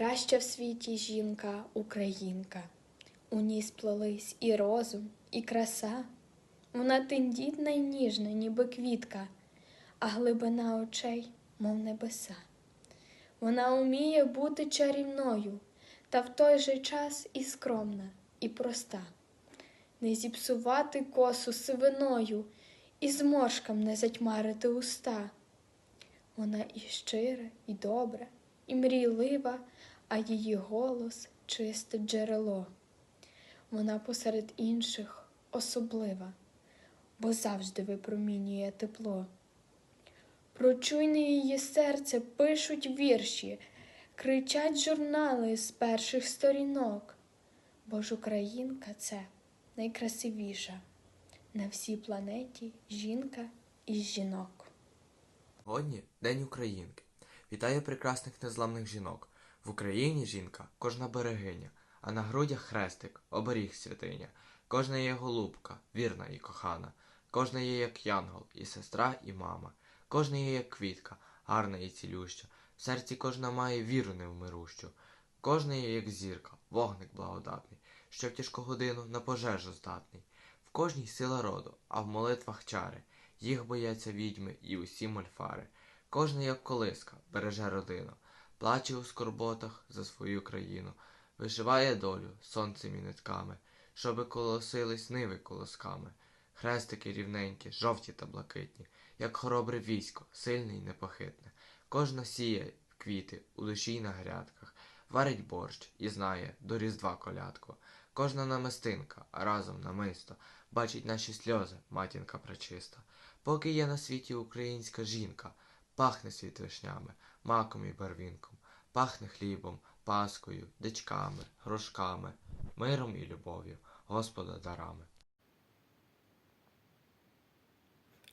Найкраща в світі жінка українка. У ній сплелись і розум, і краса. Вона тендітна й ніжна, ніби квітка, а глибина очей, мов небеса. Вона уміє бути чарівною, та в той же час і скромна, і проста. Не зіпсувати косу сивиною, і зморшкам не затьмарити уста. Вона і щира, і добра, і мрійлива, а її голос чисте джерело. Вона посеред інших особлива, бо завжди випромінює тепло. Про чуйне її серце пишуть вірші, кричать журнали з перших сторінок. Бо ж українка це найкрасивіша на всій планеті жінка із жінок. Сьогодні День Українки. Вітаю прекрасних незламних жінок. В Україні жінка кожна берегиня, а на грудях хрестик, оберіг святиня. Кожна є голубка, вірна і кохана. Кожна є як янгол, і сестра, і мама. Кожна є як квітка, гарна і цілюща. В серці кожна має віру невмирущу. Кожна є як зірка, вогник благодатний, що в тяжку годину на пожежу здатний. В кожній сила роду, а в молитвах чари. Їх бояться відьми і усі мольфари. Кожна, як колиска, береже родину, плаче у скорботах за свою країну, вишиває долю сонцем і нитками, щоби колосились ниви колосками, хрестики рівненькі, жовті та блакитні, як хоробре військо, сильне й непохитне. Кожна сіє квіти у душі й на грядках, варить борщ і знає до різдва колядку. Кожна намистинка, а разом намисто, бачить наші сльози, матінка пречиста. Поки є на світі українська жінка, пахне світ вишнями, маком і барвінком, пахне хлібом, паскою, дичками, грошками, миром і любов'ю, Господа дарами.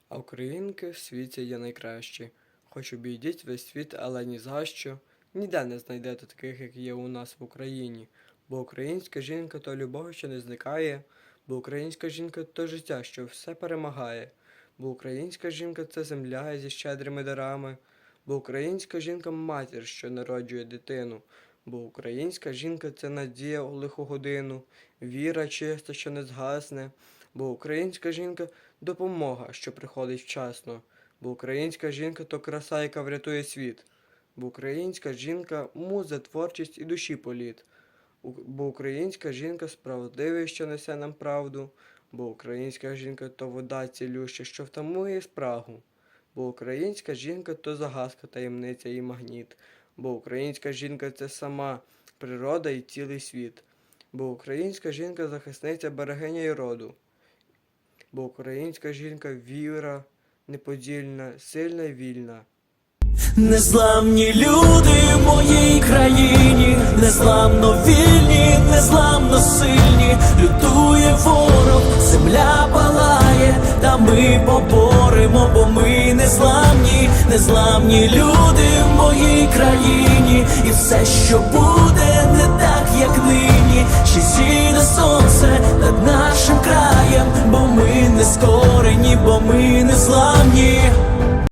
А українки в світі є найкращі. Хоч обійдіть весь світ, але ні за що. Ніде не знайдете таких, як є у нас в Україні. Бо українська жінка то любов, що не зникає, бо українська жінка то життя, що все перемагає, бо українська жінка це земля зі щедрими дарами, бо українська жінка матір, що народжує дитину, бо українська жінка це надія у лиху годину, віра чиста, що не згасне, бо українська жінка допомога, що приходить вчасно, бо українська жінка то краса, яка врятує світ, бо українська жінка муза, творчість і душі політ. Бо українська жінка справедливий, що несе нам правду, бо українська жінка то вода цілюща, що втамує спрагу, бо українська жінка то загадка, таємниця і магніт, бо українська жінка це сама природа і цілий світ, бо українська жінка захисниця берегиня і роду, бо українська жінка віра неподільна, сильна й вільна. Незламні люди в моїй країні, незламно вільні, незламно сильні, незламні, люди в моїй країні, і все, що буде, не так, як нині, ще сіне сонце над нашим краєм, бо ми не скорені, бо ми незламні.